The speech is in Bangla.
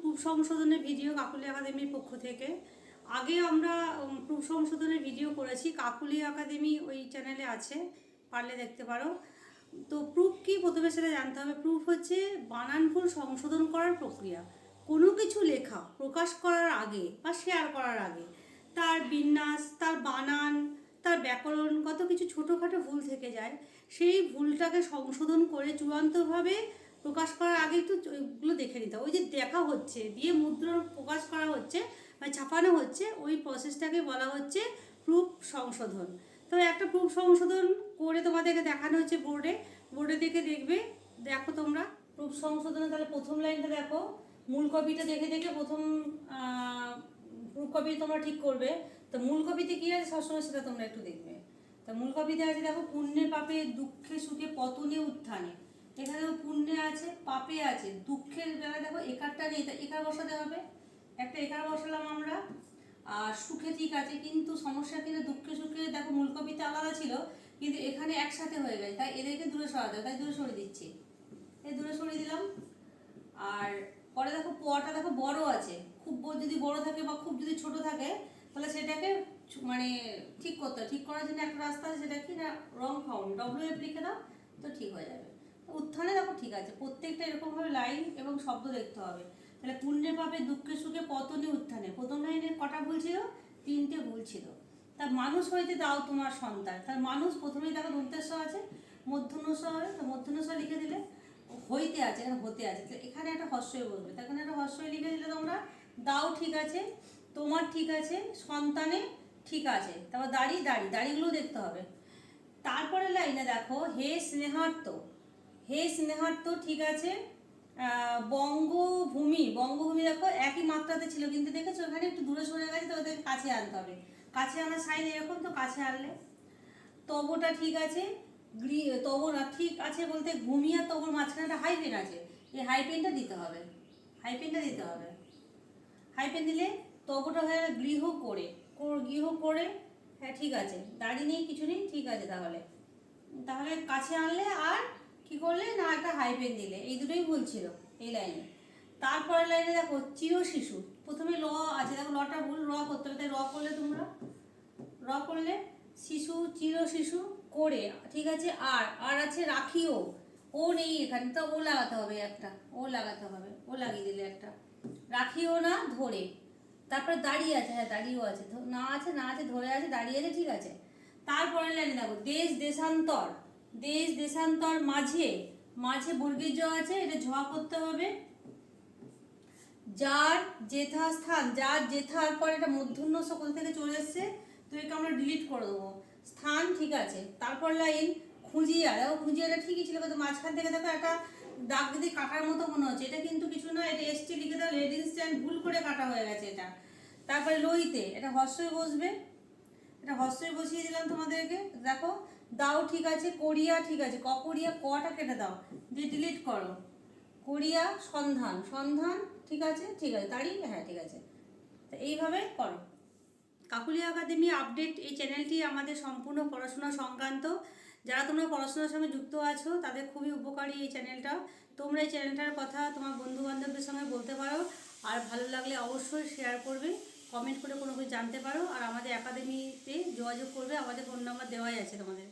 প্রুফ সংশোধনের ভিডিও কাকুলি একাডেমির পক্ষ থেকে। আগে আমরা প্রুফ সংশোধনের ভিডিও করেছি। কাকুলি একাডেমি ওই চ্যানেলে আছে, পারলে দেখতে পারো। তো প্রুফ কি? প্রথমে সেটা জানতে হবে। প্রুফ হচ্ছে বানান ভুল সংশোধন করার প্রক্রিয়া। কোনো কিছু লেখা, প্রকাশ করার আগে বা শেয়ার করার আগে, তার বিন্যাস, তার বানান, তার ব্যাকরণগত কিছু ছোটোখাটো ভুল থেকে যায়, সেই ভুলটাকে সংশোধন করে চূড়ান্তভাবে প্রকাশ করার আগে একটু ওইগুলো দেখে নিতে ওই যে দেখা হচ্ছে, দিয়ে মুদ্রণ প্রকাশ করা হচ্ছে বা ছাপানো হচ্ছে, ওই প্রসেসটাকে বলা হচ্ছে প্রুফ সংশোধন। তো একটা প্রুফ সংশোধন করে তোমাদেরকে দেখানো হচ্ছে বোর্ডে বোর্ডে দেখে দেখবে, দেখো তোমরা প্রুফ সংশোধনে তাহলে প্রথম লাইনটা দেখো। মূল কপিটা দেখে দেখে প্রথম প্রুফ কপি তোমরা ঠিক করবে। তো মূল কপিতে কী আছে সবসময় সেটা তোমরা একটু দেখবে। তা মূল কপিতে আছে দেখো, পুণ্যে পাপে, দুঃখে সুখে, পতনে উত্থানে। এখানে পুণ্যে আছে, পাপে আছে। দুঃখের বেলায় দেখো, একারটা নেই, তা একার বসাতে হবে। একটা একার বসালাম আমরা, আর সুখে ঠিক আছে, কিন্তু সমস্যা কিন্তু দুঃখে সুখে, দেখো মূল কপিতে আলাদা ছিল, কিন্তু এখানে একসাথে হয়ে গেছে। তাই এদেরকে দূরে সরাতে তাই দূরে সরিয়ে দিচ্ছি। এই দূরে সরিয়ে দিলাম। আর পরে দেখো পটা দেখো বড় আছে। খুব যদি বড় থাকে বা খুব যদি ছোট থাকে, তাহলে সেটাকে মানে ঠিক করতে ঠিক করার জন্য একটা রাস্তা আছে, সেটা কি না, রং ফাউন্ড ডব্লিউ এফ লিখে দাও, তো ঠিক হয়ে যাবে। উত্থানে দেখো ঠিক আছে, প্রত্যেকটা এরকমভাবে লাইন এবং শব্দ দেখতে হবে। তাহলে পুণ্যে পাবে দুঃখে সুখে পতনে উত্থানে। প্রথম লাইনের কটা ভুল ছিল? তিনটে ভুল ছিল। তা মানুষ হইতে দাও তোমার সন্তান। তার মানুষ প্রথমেই দেখো দন্তেশ্ব আছে মধ্যনস্ব হবে, তো মধ্যনস্ব লিখে দিলে হইতে আছে এখানে হতে আছে। তো এখানে একটা হস্যই বলবে। তো এখানে একটা হস্যই লিখে দিলে তোমরা, দাও ঠিক আছে, তোমার ঠিক আছে, সন্তানে ঠিক আছে। তারপর দাড়ি দাড়ি, দাড়িগুলো দেখতে হবে। তারপরে লাইনে দেখো, হে স্নেহার্ত হে স্নেহার্ত ঠিক আছে? বঙ্গভূমি বঙ্গভূমি দেখো, একই মাত্রাতে ছিল, কিন্তু দেখেছ ওখানে একটু দূরে সরে গেছে, তো ওদের কাছে আনতে হবে। কাছে আনার সাইন এরকম, তো কাছে আনলে। তবটা ঠিক আছে, গ্রি তব না ঠিক আছে বলতে ভূমি আর তবর মাঝখানে একটা হাইপেন আছে। এই হাইপেনটা দিতে হবে হাইপেনটা দিতে হবে। হাইপেন দিলে তবটা হয়ে গৃহ করে গৃহ করে হ্যাঁ ঠিক আছে। দাড়ি নেই, কিছু নেই, ঠিক আছে তাহলে। তাহলে কাছে আনলে আর কি করলে? না, একটা হাইপেন দিলে। এই দুটোই ভুল ছিল, এই লাইনে তারপরে লাইনে দেখো, চির শিশু। প্রথমে ল আছে, দেখো, লটা ভুল, র করতে হবে। তাই র করলে তোমরা? র করলে শিশু, চির শিশু করে, ঠিক আছে? আর আর আছে রাখিও। ও নেই এখানে, তো ও লাগাতে হবে একটা। ও লাগাতে হবে, ও লাগিয়ে দিলে একটা। রাখিও না, ধরে। তারপরে দাঁড়িয়ে আছে হ্যাঁ দাঁড়িয়েও আছে। না আছে না আছে, ধরে আছে, দাঁড়িয়ে আছে, ঠিক আছে। তারপরে লাইনে দেখো, দেশ, দেশান্তর। দেশ দেশান্তর মাঝে মাঝে বর্গীর জ আছে, এটা ঝ করতে হবে। যার জেঠা স্থান যার জেঠার পর এটা মূর্ধন্য সকল থেকে চলে এসছে, তো একে আমরা ডিলিট করে দেবো। স্থান ঠিক আছে, তারপর লাইন খুঁজিয়া, দেখো খুঁজিয়াটা ঠিকই ছিল, কিন্তু মাঝখান থেকে দেখো একটা দাগ দিয়ে কাটার মতো মনে হচ্ছে, এটা কিন্তু কিছু না, এটা এসটি লিখে দাও লেডিং স্ট্যান্ড ভুল করে কাটা হয়ে গেছে এটা। তারপরে লইতে এটা হর্ষই বসবে, এটা হর্ষই বসিয়ে দিলাম তোমাদেরকে, দেখো দাও ঠিক আছে, করিয়া ঠিক আছে, ক করিয়া, কটা কেটে দাও দিয়ে ডিলিট করো। করিয়া, সন্ধান সন্ধান, ঠিক আছে ঠিক আছে দাঁড়িয়ে হ্যাঁ ঠিক আছে। তো এইভাবে করো। কাকুলিয়া একাডেমি আপডেট, এই চ্যানেলটি আমাদের সম্পূর্ণ পড়াশোনা সংক্রান্ত। যারা তোমরা পড়াশোনার সঙ্গে যুক্ত আছো, তাদের খুবই উপকারী এই চ্যানেলটা। তোমরা এই চ্যানেলটার কথা তোমার বন্ধু বান্ধবদের সঙ্গে বলতে পারো, আর ভালো লাগলে অবশ্যই শেয়ার করবে। কমেন্ট করে কোনো কিছু জানতে পারো, আর আমাদের একাডেমিতে যোগাযোগ করবে, আমাদের ফোন নাম্বার দেওয়াই আছে তোমাদের।